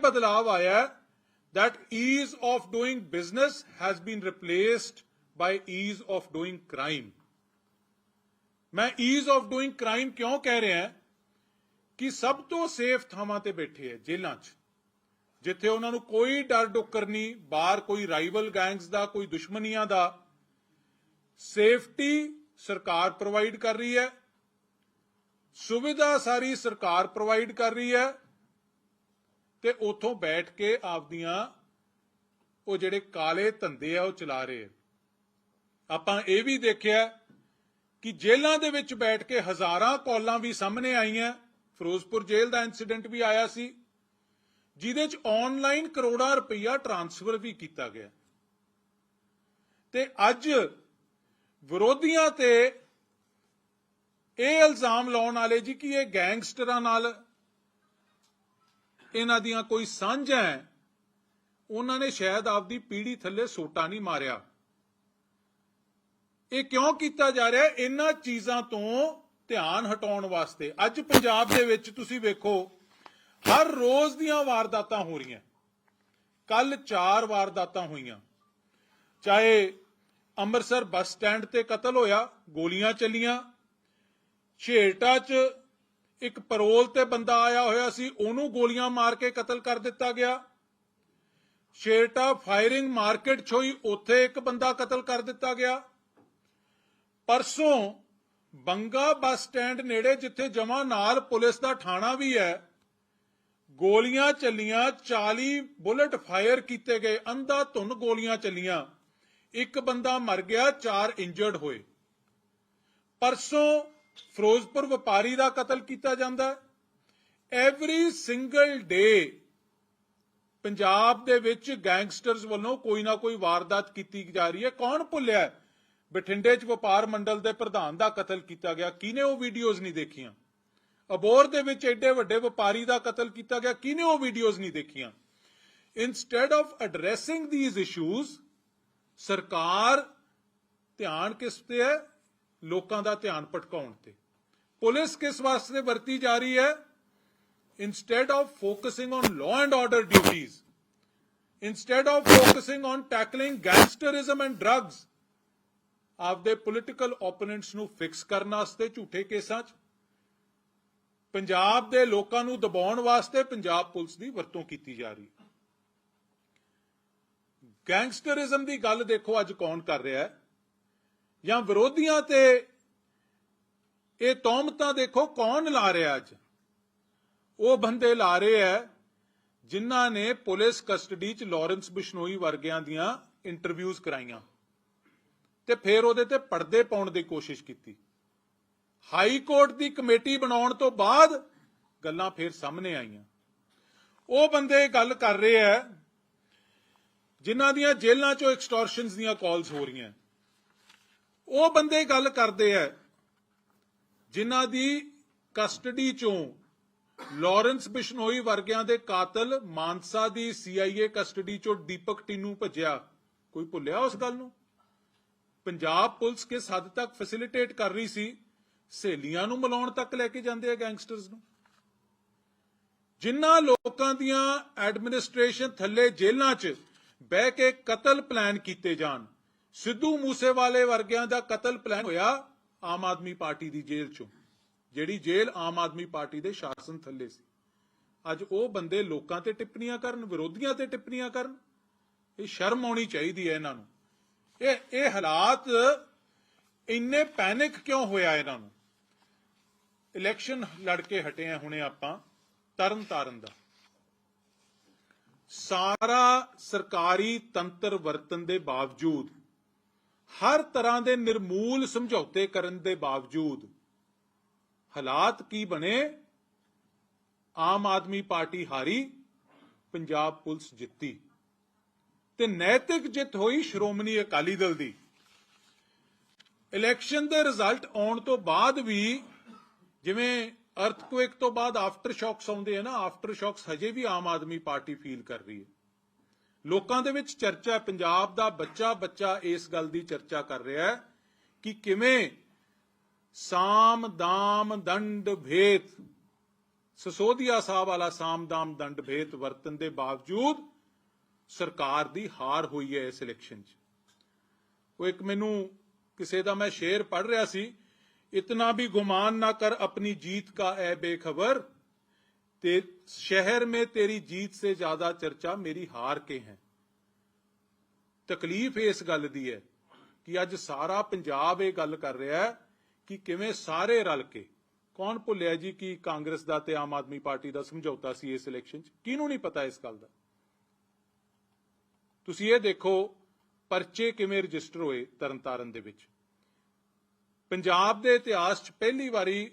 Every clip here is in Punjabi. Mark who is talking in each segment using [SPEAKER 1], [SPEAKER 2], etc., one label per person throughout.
[SPEAKER 1] ਬਦਲਾਅ ਆਇਆ ਹੈ, that ease of doing business has been replaced by ease of doing crime. ਮੈਂ ease of doing crime ਕਿਉਂ ਕਹਿ ਰਿਹਾ ਕਿ ਸਭ ਤੋਂ ਸੇਫ ਥਾਵਾਂ ਤੇ ਬੈਠੇ ਹੈ, ਜੇਲ੍ਹਾਂ 'ਚ। ਜਿੱਥੇ ਉਹਨਾਂ ਨੂੰ ਕੋਈ ਡਰ ਡੁੱਕਰ ਨਹੀਂ, ਬਾਹਰ ਕੋਈ ਰਾਈਵਲ ਗੈਂਗਸ ਦਾ, ਕੋਈ ਦੁਸ਼ਮਣੀਆਂ ਦਾ। ਸੇਫਟੀ ਸਰਕਾਰ ਪ੍ਰੋਵਾਈਡ ਕਰ ਰਹੀ ਹੈ। ਸੁਵਿਧਾ ਸਾਰੀ ਸਰਕਾਰ ਪ੍ਰੋਵਾਈਡ ਕਰ ਰਹੀ ਹੈ। ਤੇ ਉਥੋਂ ਬੈਠ ਕੇ ਆਪਦੀਆਂ ਉਹ ਜਿਹੜੇ ਕਾਲੇ ਧੰਦੇ ਆ, ਉਹ ਚਲਾ ਰਹੇ ਆਪਾਂ ਇਹ ਵੀ ਦੇਖਿਆ ਕਿ ਜੇਲ੍ਹਾਂ ਦੇ ਵਿੱਚ ਬੈਠ ਕੇ ਹਜ਼ਾਰਾਂ ਕਾਲਾਂ ਵੀ ਸਾਹਮਣੇ ਆਈਆਂ। ਫਿਰੋਜ਼ਪੁਰ ਜੇਲ੍ਹ ਦਾ ਇਨਸੀਡੈਂਟ ਵੀ ਆਇਆ ਸੀ, ਜਿਹਦੇ ਚ ਆਨਲਾਈਨ ਕਰੋੜਾਂ ਰੁਪਈਆ ਟ੍ਰਾਂਸਫਰ ਵੀ ਕੀਤਾ ਗਿਆ। ਤੇ ਅੱਜ ਵਿਰੋਧੀਆਂ ਤੇ ਇਹ ਇਲਜ਼ਾਮ ਲਾਉਣ ਵਾਲੇ ਜੀ ਕਿ ਇਹ ਗੈਂਗਸਟਰਾਂ ਨਾਲ ਇਹਨਾਂ ਦੀਆਂ ਕੋਈ ਸਾਂਝਾਂ ਹੈ? ਉਹਨਾਂ ਨੇ ਸ਼ਾਇਦ ਆਪਦੀ ਪੀੜੀ ਥੱਲੇ ਸੋਟਾ ਨਹੀਂ ਮਾਰਿਆ। ਇਹ ਕਿਉਂ ਕੀਤਾ ਜਾ ਰਿਹਾ? ਇਹਨਾਂ ਚੀਜ਼ਾਂ ਤੋਂ ਧਿਆਨ ਹਟਾਉਣ ਵਾਸਤੇ। ਅੱਜ ਪੰਜਾਬ ਦੇ ਵਿੱਚ ਤੁਸੀਂ ਵੇਖੋ, ਹਰ ਰੋਜ਼ ਦੀਆਂ ਵਾਰਦਾਤਾਂ ਹੋ ਰਹੀਆਂ। ਕੱਲ 4 ਵਾਰਦਾਤਾਂ ਹੋਈਆਂ। ਚਾਹੇ ਅੰਮ੍ਰਿਤਸਰ ਬੱਸ ਸਟੈਂਡ ਤੇ ਕਤਲ ਹੋਇਆ, ਗੋਲੀਆਂ ਚੱਲੀਆਂ ਛੇਟਾ 'ਚ ਇੱਕ ਪਰੋਲ ਤੇ ਬੰਦਾ ਆਇਆ ਹੋਇਆ ਸੀ, ਉਹਨੂੰ ਗੋਲੀਆਂ ਮਾਰ ਕੇ ਕਤਲ ਕਰ ਦਿੱਤਾ ਗਿਆ। ਛੇਟਾ ਫਾਇਰਿੰਗ ਮਾਰਕੀਟ 'ਚ ਹੋਈ ਉੱਥੇ ਇੱਕ ਬੰਦਾ ਕਤਲ ਕਰ ਦਿੱਤਾ ਗਿਆ। ਪਰਸੋਂ ਬੰਗਾ ਬੱਸ ਸਟੈਂਡ ਨੇੜੇ ਜਿੱਥੇ ਜਮਾ ਨਾਲ ਪੁਲਿਸ ਦਾ ਥਾਣਾ ਵੀ ਹੈ, ਗੋਲੀਆਂ ਚੱਲੀਆਂ 40 ਬੁਲਟ ਫਾਇਰ ਕੀਤੇ ਗਏ, ਅੰਧਾ ਧੁੰਨ ਗੋਲੀਆਂ ਚੱਲੀਆਂ। ਇੱਕ ਬੰਦਾ ਮਰ ਗਿਆ, ਚਾਰ ਇੰਜਰਡ ਹੋਏ। ਪਰਸੋਂ ਫਿਰੋਜ਼ਪੁਰ ਵਪਾਰੀ ਦਾ ਕਤਲ ਕੀਤਾ ਜਾਂਦਾ ਐਵਰੀ ਸਿੰਗਲ ਡੇ ਪੰਜਾਬ ਦੇ ਵਿੱਚ ਗੈਂਗਸਟਰਸ ਵੱਲੋਂ ਕੋਈ ਨਾ ਕੋਈ ਵਾਰਦਾਤ ਕੀਤੀ ਜਾ ਰਹੀ ਹੈ। ਕੌਣ ਭੁੱਲਿਆ ਬਠਿੰਡੇ 'ਚ ਵਪਾਰ ਮੰਡਲ ਦੇ ਪ੍ਰਧਾਨ ਦਾ ਕਤਲ ਕੀਤਾ ਗਿਆ। ਕਿਹਨੇ ਉਹ ਵੀਡੀਓਜ਼ ਨਹੀਂ ਦੇਖੀਆਂ? ਅਬੋਰ ਦੇ ਵਿੱਚ ਐਡੇ ਵੱਡੇ ਵਪਾਰੀ ਦਾ ਕਤਲ ਕੀਤਾ ਗਿਆ। ਕਿਹਨੇ ਉਹ ਵੀਡੀਓਜ਼ ਨਹੀਂ ਦੇਖੀਆਂ? Instead of addressing these issues ਸਰਕਾਰ ਧਿਆਨ ਕਿਸ ਤੇ ਹੈ? ਲੋਕਾਂ ਦਾ ਧਿਆਨ ਭਟਕਾਉਣ ਤੇ। ਪੁਲਿਸ ਕਿਸ ਵਾਸਤੇ ਵਰਤੀ ਜਾ ਰਹੀ ਹੈ? Instead of focusing on law and order duties, instead of focusing on tackling gangsterism and drugs, ਆਪਦੇ ਪੋਲਿਟੀਕਲ ਓਪੋਨੈਂਟਸ ਨੂੰ ਫਿਕਸ ਕਰਨ ਵਾਸਤੇ ਝੂਠੇ ਕੇਸਾਂ 'ਚ ਪੰਜਾਬ ਦੇ ਲੋਕਾਂ ਨੂੰ ਦਬਾਉਣ ਵਾਸਤੇ ਪੰਜਾਬ ਪੁਲਿਸ ਦੀ ਵਰਤੋਂ ਕੀਤੀ ਜਾ ਰਹੀ ਹੈ। ਗੈਂਗਸਟਰਿਜ਼ਮ ਦੀ ਗੱਲ ਦੇਖੋ ਅੱਜ ਕੌਣ ਕਰ ਰਿਹਾ ਹੈ? ਜਾਂ ਵਿਰੋਧੀਆਂ ਤੇ ਇਹ ਤੌਮਤਾ ਦੇਖੋ ਕੌਣ ਲਾ ਰਿਹਾ ਅੱਜ? ਉਹ ਬੰਦੇ ਲਾ ਰਹੇ ਐ ਜਿਨ੍ਹਾਂ ਨੇ ਪੁਲਿਸ ਕਸਟਡੀ 'ਚ ਲਾਰੈਂਸ ਬਿਸ਼ਨੋਈ ਵਰਗਿਆਂ ਦੀਆਂ ਇੰਟਰਵਿਊਜ਼ ਕਰਾਈਆਂ ਤੇ ਫਿਰ ਉਹਦੇ ਤੇ ਪਰਦੇ ਪਾਉਣ ਦੀ ਕੋਸ਼ਿਸ਼ ਕੀਤੀ। ਹਾਈ ਕੋਰਟ ਦੀ ਕਮੇਟੀ ਬਣਾਉਣ ਤੋਂ ਬਾਅਦ ਗੱਲਾਂ ਫਿਰ ਸਾਹਮਣੇ ਆਈਆਂ। ਉਹ ਬੰਦੇ ਗੱਲ ਕਰ ਰਹੇ ਐ ਜਿਨ੍ਹਾਂ ਦੀਆਂ ਜੇਲ੍ਹਾਂ 'ਚੋਂ ਐਕਸਟੋਰਸ਼ਨਸ ਦੀਆਂ ਕਾਲਸ ਹੋ ਰਹੀਆਂ। ਉਹ ਬੰਦੇ ਗੱਲ ਕਰਦੇ ਐ ਜਿਨ੍ਹਾਂ ਦੀ ਕਸਟਡੀ 'ਚੋਂ ਲਾਰੈਂਸ ਬਿਸ਼ਨੋਈ ਵਰਗਿਆਂ ਦੇ ਕਾਤਲ ਮਾਨਸਾ ਦੀ ਸੀਆਈਏ ਕਸਟਡੀ ਚੋਂ ਦੀਪਕ ਟੀਨੂ ਭੱਜਿਆ। ਕੋਈ ਭੁੱਲਿਆ ਉਸ ਗੱਲ ਨੂੰ? ਪੰਜਾਬ ਪੁਲਿਸ ਕਿਸ ਹੱਦ ਤੱਕ ਫੈਸਿਲਿਟੇਟ ਕਰ ਰਹੀ ਸੀ? ਸਹੇਲੀਆਂ ਨੂੰ ਮਿਲਾਉਣ ਤੱਕ ਲੈ ਕੇ ਜਾਂਦੇ ਆ ਗੈਂਗਸਟਰਸ ਨੂੰ। ਜਿਨ੍ਹਾਂ ਲੋਕਾਂ ਦੀਆਂ ਐਡਮਿਨਿਸਟ੍ਰੇਸ਼ਨ ਥੱਲੇ ਜੇਲ੍ਹਾਂ 'ਚ ਬਹਿ ਕੇ ਕਤਲ ਪਲਾਨ ਕੀਤੇ ਜਾਣ ਸਿੱਧੂ ਮੂਸੇਵਾਲੇ ਵਰਗਿਆਂ ਦਾ ਕਤਲ ਪਲਾਨ ਹੋਇਆ ਆਮ ਆਦਮੀ ਪਾਰਟੀ ਦੀ ਜੇਲ੍ਹ 'ਚੋਂ, ਜਿਹੜੀ ਜੇਲ੍ਹ ਆਮ ਆਦਮੀ ਪਾਰਟੀ ਦੇ ਸ਼ਾਸਨ ਥੱਲੇ ਸੀ। ਅੱਜ ਉਹ ਬੰਦੇ ਲੋਕਾਂ ਤੇ ਟਿੱਪਣੀਆਂ ਕਰਨ, ਵਿਰੋਧੀਆਂ ਤੇ ਟਿੱਪਣੀਆਂ ਕਰਨ, ਇਹ ਸ਼ਰਮ ਆਉਣੀ ਚਾਹੀਦੀ ਹੈ ਇਹਨਾਂ ਨੂੰ। ਇਹ ਇਹ ਹਾਲਾਤ ਇੰਨੇ ਪੈਨਿਕ ਕਿਉਂ ਹੋਇਆ ਇਹਨਾਂ ਨੂੰ? ਇਲੈਕਸ਼ਨ ਲੜ ਕੇ ਹਟੇ ਆ ਹੁਣੇ ਆਪਾਂ ਤਰਨ ਤਾਰਨ ਦਾ। ਸਾਰਾ ਸਰਕਾਰੀ ਤੰਤਰ ਵਰਤਨ ਦੇ ਬਾਵਜੂਦ ਹਰ ਤਰ੍ਹਾਂ ਦੇ ਨਿਰਮੂਲ ਸਮਝੌਤੇ ਕਰਨ ਦੇ ਬਾਵਜੂਦ ਹਾਲਾਤ ਕੀ ਬਣੇ? ਆਮ ਆਦਮੀ ਪਾਰਟੀ ਹਾਰੀ, ਪੰਜਾਬ ਪੁਲਿਸ ਜਿੱਤੀ ਤੇ ਨੈਤਿਕ ਜਿੱਤ ਹੋਈ ਸ਼੍ਰੋਮਣੀ ਅਕਾਲੀ ਦਲ ਦੀ। ਇਲੈਕਸ਼ਨ ਦੇ ਰਿਜ਼ਲਟ ਆਉਣ ਤੋਂ ਬਾਅਦ ਵੀ ਜਿਵੇਂ ਅਰਥਕੁਇਕ ਤੋਂ ਬਾਅਦ ਆਫਟਰ ਸ਼ੌਕਸ ਆਉਂਦੇ ਆ ਨਾ ਆਫਟਰ ਸ਼ੌਕਸ ਹਜੇ ਵੀ ਆਮ ਆਦਮੀ ਪਾਰਟੀ ਫੀਲ ਕਰ ਰਹੀ ਹੈ। ਲੋਕਾਂ ਦੇ ਵਿੱਚ ਚਰਚਾ ਪੰਜਾਬ ਦਾ ਬੱਚਾ ਬੱਚਾ ਇਸ ਗੱਲ ਦੀ ਚਰਚਾ ਕਰ ਰਿਹਾ ਹੈ ਕਿ ਕਿਵੇਂ ਸਾਮ ਦਾਮ ਦੰਡ ਭੇਦ ਸਸੋਦੀਆ ਸਾਹਿਬ ਵਾਲਾ ਸਾਮ ਦਾਮ ਦੰਡ ਭੇਤ ਵਰਤਨ ਦੇ ਬਾਵਜੂਦ ਸਰਕਾਰ ਦੀ ਹਾਰ ਹੋਈ ਹੈ ਇਸ ਇਲੈਕਸ਼ਨ 'ਚ। ਉਹ ਇੱਕ ਮੈਨੂੰ ਕਿਸੇ ਦਾ ਮੈਂ ਸ਼ੇਰ ਪੜ ਰਿਹਾ ਸੀ, ਇਤਨਾ ਵੀ ਗੁਮਾਨ ਨਾ ਕਰ ਆਪਣੀ ਜੀਤ ਕਾ ਐ ਬੇਖਬਰ ਤੇ ਸ਼ਹਿਰ में तेरी जीत से ज्यादा ਚਰਚਾ ਮੇਰੀ ਹਾਰ ਕੇ ਹੈ ਤਕਲੀਫ ਇਸ ਗੱਲ ਦੀ ਹੈ ਕਿ ਅੱਜ ਸਾਰਾ ਪੰਜਾਬ ਇਹ ਗੱਲ ਕਰ ਰਿਹਾ ਹੈ ਕਿ ਕਿਵੇਂ ਸਾਰੇ ਰਲ ਕੇ ਕੌਣ ਭੁੱਲਿਆ ਜੀ ਕਿ ਕਾਂਗਰਸ ਦਾ ਤੇ ਆਮ ਆਦਮੀ ਪਾਰਟੀ ਦਾ ਸਮਝੌਤਾ ਸੀ ਇਸ ਇਲੈਕਸ਼ਨ 'ਚ ਕਿਹਨੂੰ ਨਹੀਂ ਪਤਾ ਇਸ ਗੱਲ ਦਾ ਤੁਸੀਂ ਇਹ ਦੇਖੋ ਪਰਚੇ ਕਿਵੇਂ ਰਜਿਸਟਰ ਹੋਏ ਤਰਨਤਾਰਨ ਦੇ ਵਿੱਚ ਪੰਜਾਬ ਦੇ ਇਤਿਹਾਸ 'ਚ ਪਹਿਲੀ ਵਾਰੀ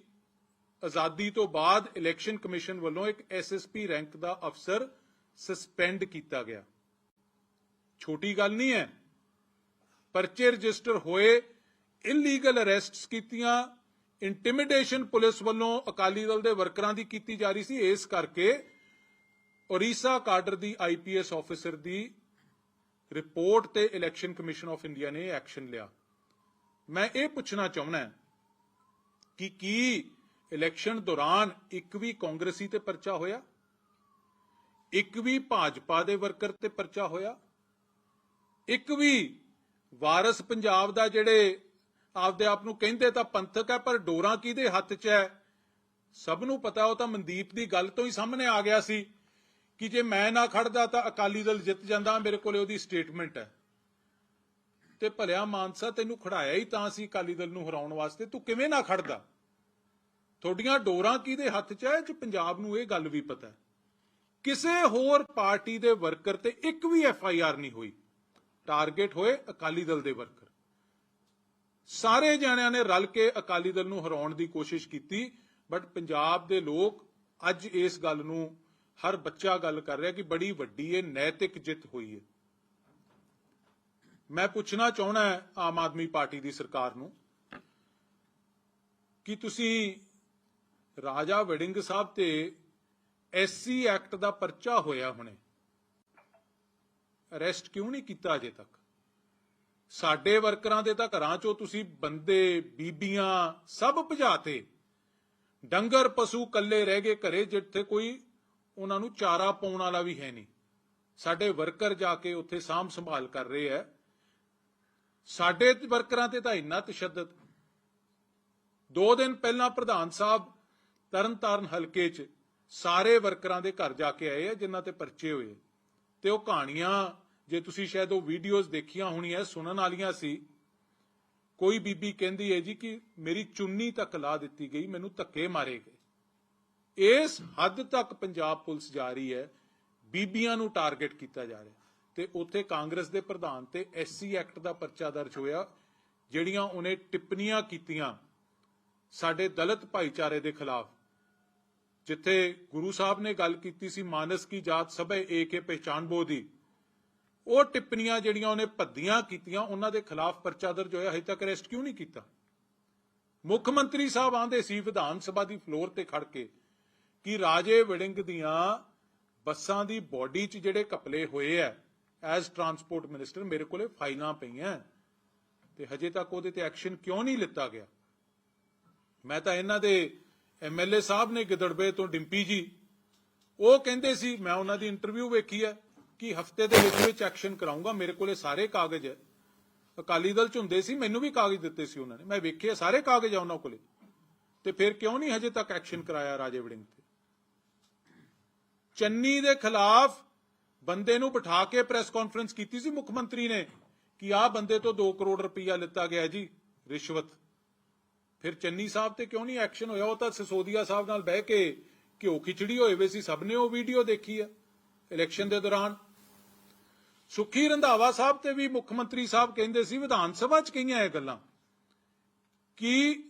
[SPEAKER 1] ਆਜ਼ਾਦੀ ਤੋਂ ਬਾਅਦ ਇਲੈਕਸ਼ਨ ਕਮਿਸ਼ਨ ਵੱਲੋਂ ਇੱਕ ਐਸਐਸਪੀ ਰੈਂਕ ਦਾ ਅਫਸਰ ਸਸਪੈਂਡ ਕੀਤਾ ਗਿਆ। ਛੋਟੀ ਗੱਲ ਨਹੀਂ ਹੈ। ਪਰਚੇ ਰਜਿਸਟਰ ਹੋਏ ਇਲੀਗਲ ਅਰੈਸਟਸ ਕੀਤੀਆਂ ਇੰਟੀਮੀਡੇਸ਼ਨ ਪੁਲਿਸ ਵੱਲੋਂ ਅਕਾਲੀ ਦਲ ਦੇ ਵਰਕਰਾਂ ਦੀ ਕੀਤੀ ਜਾ ਰਹੀ ਸੀ। ਇਸ ਕਰਕੇ ਓਰੀਸਾ ਕਾਡਰ ਦੀ ਆਈਪੀਐਸ ਆਫੀਸਰ ਦੀ ਰਿਪੋਰਟ ਤੇ ਇਲੈਕਸ਼ਨ ਕਮਿਸ਼ਨ ਆਫ ਇੰਡੀਆ ਨੇ ਐਕਸ਼ਨ ਲਿਆ। ਮੈਂ ਇਹ ਪੁੱਛਣਾ ਚਾਹੁੰਦਾ ਕਿ ਕੀ ਇਲੈਕਸ਼ਨ ਦੌਰਾਨ ਇੱਕ ਵੀ ਕਾਂਗਰਸੀ ਤੇ ਪਰਚਾ ਹੋਇਆ? ਇੱਕ ਵੀ ਭਾਜਪਾ ਦੇ ਵਰਕਰ ਤੇ ਪਰਚਾ ਹੋਇਆ? ਇੱਕ ਵੀ ਵਾਰਸ ਪੰਜਾਬ ਦਾ ਜਿਹੜੇ ਆਪਦੇ ਆਪ ਨੂੰ ਕਹਿੰਦੇ ਤਾਂ ਪੰਥਕ ਹੈ, ਪਰ ਡੋਰਾ ਕਿਹਦੇ ਹੱਥ 'ਚ ਹੈ? ਸਭ ਨੂੰ ਪਤਾ, ਉਹ ਤਾਂ ਮਨਦੀਪ ਦੀ ਗੱਲ ਤੋਂ ਹੀ ਸਾਹਮਣੇ ਆ ਗਿਆ ਸੀ ਕਿ ਜੇ ਮੈਂ ਨਾ ਖੜਦਾ ਤਾਂ ਅਕਾਲੀ ਦਲ ਜਿੱਤ ਜਾਂਦਾ, ਮੇਰੇ ਕੋਲੇ ਉਹਦੀ ਸਟੇਟਮੈਂਟ ਹੈ। ਤੇ ਭਲਿਆ ਮਾਨਸਾ ਤੈਨੂੰ ਖੜਾਇਆ ਹੀ ਤਾਂ ਸੀ ਅਕਾਲੀ ਦਲ ਨੂੰ ਹਰਾਉਣ ਵਾਸਤੇ, ਤੂੰ ਕਿਵੇਂ ਨਾ ਖੜਦਾ? ਤੁਹਾਡੀਆਂ ਡੋਰਾਂ ਕਿਹਦੇ ਹੱਥ 'ਚ ਹੈ? ਚ ਪੰਜਾਬ ਨੂੰ ਇਹ ਗੱਲ ਵੀ ਪਤਾ ਹੈ। ਕਿਸੇ ਹੋਰ ਪਾਰਟੀ ਦੇ ਵਰਕਰ ਤੇ ਇੱਕ ਵੀ ਐਫ ਆਈ ਆਰ ਨਹੀਂ ਹੋਈ। ਟਾਰਗੇਟ ਹੋਏ ਅਕਾਲੀ ਦਲ ਦੇ ਵਰਕਰ। ਸਾਰੇ ਜਣਿਆਂ ਨੇ ਰਲ ਕੇ ਅਕਾਲੀ ਦਲ ਨੂੰ ਹਰਾਉਣ ਦੀ ਕੋਸ਼ਿਸ਼ ਕੀਤੀ, ਬਟ ਪੰਜਾਬ ਦੇ ਲੋਕ ਅੱਜ ਇਸ ਗੱਲ ਨੂੰ, ਹਰ ਬੱਚਾ ਗੱਲ ਕਰ ਰਿਹਾ ਕਿ ਬੜੀ ਵੱਡੀ ਇਹ ਨੈਤਿਕ ਜਿੱਤ ਹੋਈ ਹੈ। ਮੈਂ ਪੁੱਛਣਾ ਚਾਹਣਾ ਆਮ ਆਦਮੀ ਪਾਰਟੀ ਦੀ ਸਰਕਾਰ ਨੂੰ ਕਿ ਤੁਸੀਂ ਰਾਜਾ ਵੜਿੰਗ ਸਾਹਿਬ ਤੇ ਐਸਸੀ ਐਕਟ ਦਾ ਪਰਚਾ ਹੋਇਆ ਹੁਣੇ। ਅਰੈਸਟ ਕਿਉਂ ਨਹੀਂ ਕੀਤਾ ਅਜੇ ਤੱਕ? ਸਾਡੇ ਵਰਕਰਾਂ ਦੇ ਤਾਂ ਘਰਾਂ ਚੋਂ ਤੁਸੀਂ ਬੰਦੇ, ਬੀਬੀਆਂ ਸਭ ਭਜਾਤੇ। ਡੰਗਰ, ਪਸ਼ੂ ਕੱਲੇ ਰਹਿ ਗਏ ਘਰੇ ਜਿੱਥੇ ਕੋਈ ਉਹਨਾਂ ਨੂੰ ਚਾਰਾ ਪਾਉਣ ਵਾਲਾ ਵੀ ਹੈ ਨਹੀਂ। ਸਾਡੇ ਵਰਕਰ ਜਾ ਕੇ ਉੱਥੇ ਸਾਂਭ ਸੰਭਾਲ ਕਰ ਰਹੇ ਐ ਸਾਡੇ ਵਰਕਰਾਂ ਤੇ ਤਾਂ ਇੰਨਾ ਤਸ਼ੱਦਦ। ਦੋ ਦਿਨ ਪਹਿਲਾਂ ਪ੍ਰਧਾਨ ਸਾਹਿਬ ਤਰਨਤਾਰਨ ਹਲਕੇ 'ਚ ਸਾਰੇ ਵਰਕਰਾਂ ਦੇ ਘਰ ਜਾ ਕੇ ਆਏ ਆ, ਜਿਨ੍ਹਾਂ ਤੇ ਪਰਚੇ ਹੋਏ ਤੇ ਉਹ ਕਹਾਣੀਆਂ, ਜੇ ਤੁਸੀਂ ਸ਼ਾਇਦ ਉਹ ਵੀਡੀਓਜ਼ ਦੇਖੀਆਂ ਹੋਣੀਆਂ, ਸੁਣਨ ਵਾਲੀਆਂ ਸੀ, ਕੋਈ ਬੀਬੀ ਕਹਿੰਦੀ ਹੈ ਜੀ ਕਿ ਮੇਰੀ ਚੁੰਨੀ ਤੱਕ ਲਾ ਦਿੱਤੀ ਗਈ, ਮੈਨੂੰ ਧੱਕੇ ਮਾਰੇ ਗਏ। ਇਸ ਹੱਦ ਤੱਕ ਪੰਜਾਬ ਪੁਲਿਸ ਜਾ ਰਹੀ ਹੈ, ਬੀਬੀਆਂ ਨੂੰ ਟਾਰਗੇਟ ਕੀਤਾ ਜਾ ਰਿਹਾ। ਤੇ ਉੱਥੇ ਕਾਂਗਰਸ ਦੇ ਪ੍ਰਧਾਨ ਤੇ ਐਸਸੀ ਐਕਟ ਦਾ ਪਰਚਾ ਦਰਜ ਹੋਇਆ, ਜਿਹੜੀਆਂ ਉਹਨੇ ਟਿੱਪਣੀਆਂ ਕੀਤੀਆਂ ਸਾਡੇ ਦਲਿਤ ਭਾਈਚਾਰੇ ਦੇ ਖਿਲਾਫ। ਜਿੱਥੇ ਗੁਰੂ ਸਾਹਿਬ ਨੇ ਗੱਲ ਕੀਤੀ ਸੀ, ਮਾਨਸ ਕੀ ਜਾਤ ਸਭੇ ਏਕ ਹੈ ਪਹਿਚਾਨ ਬੋਦੀ ਉਹ ਟਿੱਪਣੀਆਂ ਜਿਹੜੀਆਂ ਉਹਨੇ ਭੱਦੀਆਂ ਕੀਤੀਆਂ, ਉਹਨਾਂ ਦੇ ਖਿਲਾਫ ਪਰਚਾ ਦਰਜ ਹੋਇਆ। ਹਜੇ ਤੱਕ ਅਰੈਸਟ ਕਿਉਂ ਨਹੀਂ ਕੀਤਾ? ਮੁੱਖ ਮੰਤਰੀ ਸਾਹਿਬ ਆਂਦੇ ਸੀ ਵਿਧਾਨ ਸਭਾ ਦੀ ਫਲੋਰ ਤੇ ਖੜ ਕੇ ਕਿ ਰਾਜੇ ਵੜਿੰਗ ਦੀਆਂ ਬੱਸਾਂ ਦੀ ਬਾਡੀ 'ਚ ਜਿਹੜੇ ਕਪਲੇ ਹੋਏ ਆ ਐਜ਼ ਟਰਾਂਸਪੋਰਟ ਮਿਨਿਸਟਰ ਮੇਰੇ ਕੋਲੇ ਫਾਈਲਾਂ ਪਈਆਂ ਤੇ ਹਜੇ ਤੱਕ ਉਹਦੇ ਤੇ ਐਕਸ਼ਨ ਕਿਉਂ ਨਹੀਂ ਲਿੱਤਾ ਗਿਆ? ਮੈਂ ਤਾਂ ਇਹਨਾਂ ਦੇ ਐਮਐਲਏ ਸਾਹਿਬ ਨੇ ਗਿੱਦੜਵੇ ਤੋਂ ਡਿੰਪੀ ਜੀ, ਉਹ ਕਹਿੰਦੇ ਸੀ, ਮੈਂ ਉਹਨਾਂ ਦੀ ਇੰਟਰਵਿਊ ਵੇਖੀ ਹੈ ਕਿ ਹਫ਼ਤੇ ਦੇ ਵਿੱਚ ਵਿੱਚ ਐਕਸ਼ਨ ਕਰਾਉਂਗਾ, ਮੇਰੇ ਕੋਲੇ ਸਾਰੇ ਕਾਗਜ਼ ਹੈ। ਅਕਾਲੀ ਦਲ ਚ ਹੁੰਦੇ ਸੀ, ਮੈਨੂੰ ਵੀ ਕਾਗਜ਼ ਦਿੱਤੇ ਸੀ ਉਹਨਾਂ ਨੇ। ਮੈਂ ਵੇਖੇ ਸਾਰੇ ਕਾਗਜ਼ ਆ ਉਹਨਾਂ ਕੋਲੇ। ਤੇ ਫਿਰ ਕਿਉਂ ਨਹੀਂ ਹਜੇ ਤੱਕ ਐਕਸ਼ਨ ਕਰਾਇਆ ਰਾਜੇ ਵੜਿੰਗ ਤੇ? ਚੰਨੀ ਦੇ ਖਿਲਾਫ ਬੰਦੇ ਨੂੰ ਬਿਠਾ ਕੇ ਪ੍ਰੈਸ ਕਾਨਫਰੰਸ ਕੀਤੀ ਸੀ ਮੁੱਖ ਮੰਤਰੀ ਨੇ ਕਿ ਆਹ ਬੰਦੇ ਤੋਂ 2 ਕਰੋੜ ਰੁਪਈਆ ਲਿੱਤਾ ਗਿਆ ਜੀ, ਰਿਸ਼ਵਤ। ਫਿਰ ਚੰਨੀ ਸਾਹਿਬ ਤੇ ਕਿਉਂ ਨਹੀਂ ਐਕਸ਼ਨ ਹੋਇਆ? ਉਹ ਤਾਂ ਸਿਸੋਦੀਆ ਸਾਹਿਬ ਨਾਲ ਬਹਿ ਕੇ ਘਿਓ ਖਿਚੜੀ ਹੋਏ ਵੇ ਸੀ। ਸਭ ਨੇ ਉਹ ਵੀਡੀਓ ਦੇਖੀ ਹੈ ਇਲੈਕਸ਼ਨ ਦੇ ਦੌਰਾਨ। ਸੁਖੀ ਰੰਧਾਵਾ ਸਾਹਿਬ ਤੇ ਵੀ ਮੁੱਖ ਮੰਤਰੀ ਸਾਹਿਬ ਕਹਿੰਦੇ ਸੀ, ਵਿਧਾਨ ਸਭਾ 'ਚ ਕਹੀਆਂ ਇਹ ਗੱਲਾਂ ਕਿ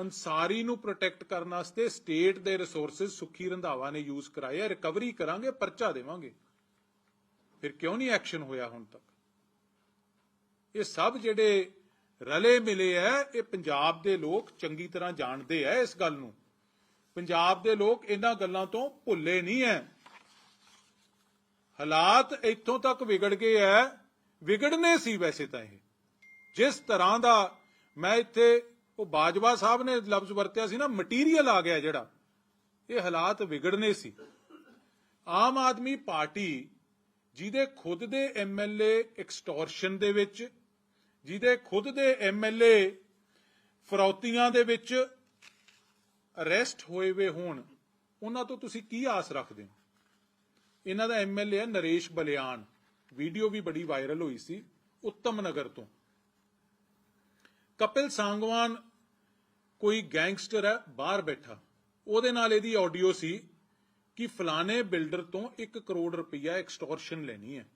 [SPEAKER 1] ਅਨਸਾਰੀ ਨੂੰ ਪ੍ਰੋਟੈਕਟ ਕਰਨ ਵਾਸਤੇ ਸਟੇਟ ਦੇ ਰਿਸੋਰਸਸ ਸੁਖੀ ਰੰਧਾਵਾ ਨੇ ਯੂਜ਼ ਕਰਾਏ ਰਿਕਵਰੀ ਕਰਾਂਗੇ, ਪਰਚਾ ਦੇਵਾਂਗੇ। ਫਿਰ ਕਿਉਂ ਨਹੀਂ ਐਕਸ਼ਨ ਹੋਇਆ ਹੁਣ ਤੱਕ? ਇਹ ਸਭ ਜਿਹੜੇ ਰਲੇ ਮਿਲੇ ਐ, ਇਹ ਪੰਜਾਬ ਦੇ ਲੋਕ ਚੰਗੀ ਤਰ੍ਹਾਂ ਜਾਣਦੇ ਐ ਇਸ ਗੱਲ ਨੂੰ। ਪੰਜਾਬ ਦੇ ਲੋਕ ਇਹਨਾਂ ਗੱਲਾਂ ਤੋਂ ਭੁੱਲੇ ਨਹੀਂ ਐ। ਹਾਲਾਤ ਇੱਥੋਂ ਤੱਕ ਵਿਗੜ ਗਏ ਐ, ਵਿਗੜਨੇ ਸੀ ਵੈਸੇ ਤਾਂ ਇਹ। ਜਿਸ ਤਰ੍ਹਾਂ ਦਾ ਮੈਂ ਇੱਥੇ, ਉਹ ਬਾਜਵਾ ਸਾਹਿਬ ਨੇ ਲਫ਼ਜ਼ ਵਰਤਿਆ ਸੀ ਨਾ ਮਟੀਰੀਅਲ ਆ ਗਿਆ ਜਿਹੜਾ, ਇਹ ਹਾਲਾਤ ਵਿਗੜਨੇ ਸੀ। ਆਮ ਆਦਮੀ ਪਾਰਟੀ ਜਿਹਦੇ ਖੁਦ ਦੇ ਐਮਐਲਏ ਐਕਸਟੋਰਸ਼ਨ ਦੇ ਵਿੱਚ ਜਿਹਦੇ ਖੁਦ ਦੇ ਐਮਐਲਏ ਫਰੌਤੀਆਂ ਦੇ ਵਿੱਚ ਅਰੈਸਟ ਹੋਏ ਵੇ ਹੋਣ, ਉਹਨਾਂ ਤੋਂ ਤੁਸੀਂ ਕੀ ਆਸ ਰੱਖਦੇ ਹੋ? ਇਹਨਾਂ ਦਾ ਐਮਐਲਏ ਹੈ ਨਰੇਸ਼ ਬਲਿਆਣ ਵੀਡੀਓ ਵੀ ਬੜੀ ਵਾਇਰਲ ਹੋਈ ਸੀ ਉੱਤਮ ਨਗਰ ਤੋਂ। ਕਪਿਲ ਸਾਂਗਵਾਨ ਕੋਈ ਗੈਂਗਸਟਰ ਹੈ, ਬਾਹਰ ਬੈਠਾ। ਉਹਦੇ ਨਾਲ ਇਹਦੀ ਆਡੀਓ ਸੀ ਕਿ ਫਲਾਣੇ ਬਿਲਡਰ ਤੋਂ 1 ਕਰੋੜ ਰੁਪਈਆ ਐਕਸਟੋਰਸ਼ਨ ਲੈਣੀ ਹੈ।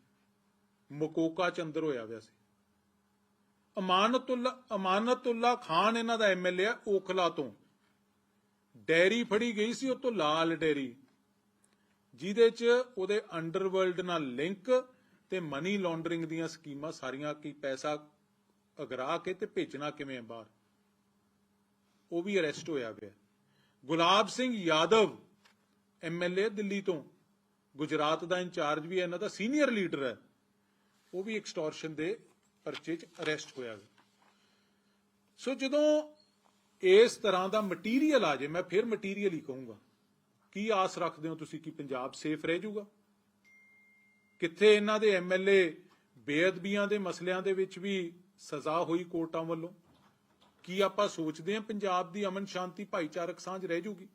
[SPEAKER 1] ਮਕੋਕਾ ਚ ਅੰਦਰ ਹੋਇਆ ਹੋਇਆ ਸੀ। ਅਮਾਨਤੁੱਲਾ ਅਮਾਨਤੁੱਲਾ ਖਾਨ ਇਹਨਾਂ ਦਾ ਐਮਐਲਏ ਹੈ ਓਖਲਾ ਤੋਂ। ਡੈਰੀ ਫੜੀ ਗਈ ਸੀ ਉਹ ਤੋਂ ਲਾਲ ਡੈਰੀ। ਜਿਹਦੇ ਚ ਉਹਦੇ ਅੰਡਰਵਰਲਡ ਨਾਲ ਲਿੰਕ ਤੇ ਮਨੀ ਲਾਂਡਰਿੰਗ ਦੀਆਂ ਸਕੀਮਾਂ ਸਾਰੀਆਂ ਕੀ ਪੈਸਾ ਅਗਰਾ ਕੇ ਤੇ ਭੇਜਣਾ ਕਿਵੇਂ ਹੈ ਬਾਹਰ। ਉਹ ਵੀ ਅਰੈਸਟ ਹੋਇਆ ਗਿਆ ਗੁਲਾਬ ਸਿੰਘ ਯਾਦਵ ਐਮਐਲਏ ਦਿੱਲੀ ਤੋਂ। ਗੁਜਰਾਤ ਦਾ ਇੰਚਾਰਜ ਵੀ ਹੈ, ਇਹਨਾਂ ਦਾ ਸੀਨੀਅਰ ਲੀਡਰ ਹੈ। ਉਹ ਵੀ ਐਕਸਟੋਰਸ਼ਨ ਦੇ ਪਰਚੇ 'ਚ ਅਰੈਸਟ ਹੋਇਆ ਗਿਆ ਸੋ ਜਦੋਂ ਇਸ ਤਰ੍ਹਾਂ ਦਾ ਮਟੀਰੀਅਲ ਆ ਜੇ ਮੈਂ ਫਿਰ ਮਟੀਰੀਅਲ ਹੀ ਕਹੂੰਗਾ। ਕੀ ਆਸ ਰੱਖਦੇ ਹੋ ਤੁਸੀਂ ਕਿ ਪੰਜਾਬ ਸੇਫ ਰਹਿ ਜਾਊਗਾ? ਕਿੱਥੇ ਇਹਨਾਂ ਦੇ ਐਮਐਲਏ ਬੇਅਦਬੀਆਂ ਦੇ ਮਸਲਿਆਂ ਦੇ ਵਿੱਚ ਵੀ ਸਜ਼ਾ ਹੋਈ ਕੋਰਟਾਂ ਵੱਲੋਂ? ਕੀ ਆਪਾਂ ਸੋਚਦੇ ਹਾਂ ਪੰਜਾਬ ਦੀ ਅਮਨ ਸ਼ਾਂਤੀ ਭਾਈਚਾਰਕ ਸਾਂਝ ਰਹਿ ਜਾਊਗੀ?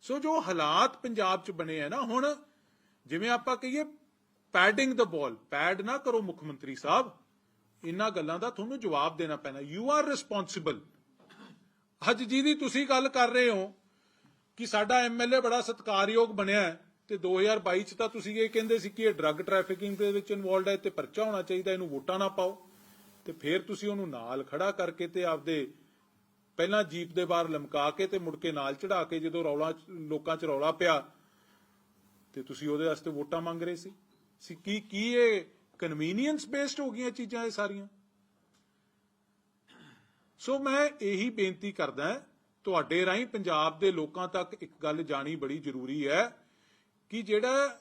[SPEAKER 1] ਸੋ ਜੋ ਹਾਲਾਤ ਪੰਜਾਬ 'ਚ ਬਣੇ ਆ ਨਾ, ਹੁਣ ਜਿਵੇਂ ਆਪਾਂ ਕਹੀਏ ਪੈਡਿੰਗ ਦ ਬਾਲ ਪੈਡ ਨਾ ਕਰੋ ਮੁੱਖ ਮੰਤਰੀ ਸਾਹਿਬ। ਇਹਨਾਂ ਗੱਲਾਂ ਦਾ ਤੁਹਾਨੂੰ ਜਵਾਬ ਦੇਣਾ ਪੈਣਾ। ਯੂ ਆਰ ਰਿਸਪੌਂਸਿਬਲ ਅੱਜ ਜਿਹਦੀ ਤੁਸੀਂ ਗੱਲ ਕਰ ਰਹੇ ਹੋ ਕਿ ਸਾਡਾ ਐਮਐਲਏ ਬੜਾ ਸਤਿਕਾਰਯੋਗ ਬਣਿਆ ਹੈ ਤੇ 2022 ਚ ਤਾਂ ਤੁਸੀਂ ਇਹ ਕਹਿੰਦੇ ਸੀ ਕਿ ਇਹ ਡਰੱਗ ਟ੍ਰੈਫਿਕਿੰਗ ਦੇ ਵਿੱਚ ਇਨਵੋਲਡ ਹੈ ਤੇ ਪਰਚਾ ਹੋਣਾ ਚਾਹੀਦਾ, ਇਹਨੂੰ ਵੋਟਾਂ ਨਾ ਪਾਓ। ਤੇ ਫਿਰ ਤੁਸੀਂ ਉਹਨੂੰ ਨਾਲ ਖੜਾ ਕਰਕੇ ਤੇ ਆਪਦੇ ਪਹਿਲਾਂ ਜੀਪ ਦੇ ਬਾਹਰ ਲਮਕਾ ਕੇ ਤੇ ਮੁੜ ਕੇ ਨਾਲ ਚੜਾ ਕੇ ਜਦੋਂ ਰੌਲਾ ਲੋਕਾਂ 'ਚ ਰੌਲਾ ਪਿਆ ਤੇ ਤੁਸੀਂ ਉਹਦੇ ਵਾਸਤੇ ਵੋਟਾਂ ਮੰਗ ਰਹੇ ਸੀ। ਸੀ ਕੀ ਕੀ ਇਹ ਕਨਵੀਨੀਅੰਸ ਬੇਸਡ ਹੋ ਗਈਆਂ ਚੀਜ਼ਾਂ ਇਹ ਸਾਰੀਆਂ। ਸੋ ਮੈਂ ਇਹੀ ਬੇਨਤੀ ਕਰਦਾ ਤੁਹਾਡੇ ਰਾਹੀਂ ਪੰਜਾਬ ਦੇ ਲੋਕਾਂ ਤੱਕ ਇੱਕ ਗੱਲ ਜਾਣੀ ਬੜੀ ਜ਼ਰੂਰੀ ਹੈ ਕਿ ਜਿਹੜਾ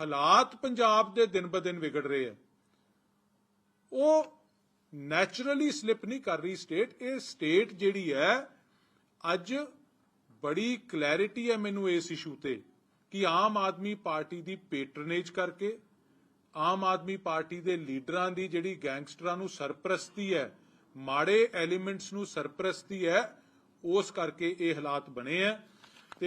[SPEAKER 1] ਹਾਲਾਤ ਪੰਜਾਬ ਦੇ ਦਿਨ ਬ ਦਿਨ ਵਿਗੜ ਰਹੇ ਆ ਉਹ ਨੈਚੁਰਲੀ ਸਲਿਪ ਨਹੀਂ ਕਰ ਰਹੀ ਸਟੇਟ ਇਹ ਸਟੇਟ ਜਿਹੜੀ ਹੈ, ਅੱਜ ਬੜੀ ਕਲੈਰਿਟੀ ਹੈ ਮੈਨੂੰ ਇਸ ਇਸ਼ੂ ਤੇ ਕਿ ਆਮ ਆਦਮੀ ਪਾਰਟੀ ਦੀ ਪੇਟਰਨੇਜ ਕਰਕੇ ਆਮ ਆਦਮੀ ਪਾਰਟੀ ਦੇ ਲੀਡਰਾਂ ਦੀ ਜਿਹੜੀ ਗੈਂਗਸਟਰਾਂ ਨੂੰ ਸਰਪ੍ਰਸਤੀ ਹੈ, ਮਾੜੇ ਐਲੀਮੈਂਟਸ ਨੂੰ ਸਰਪ੍ਰਸਤੀ ਹੈ, ਉਸ ਕਰਕੇ ਇਹ ਹਾਲਾਤ ਬਣੇ ਆ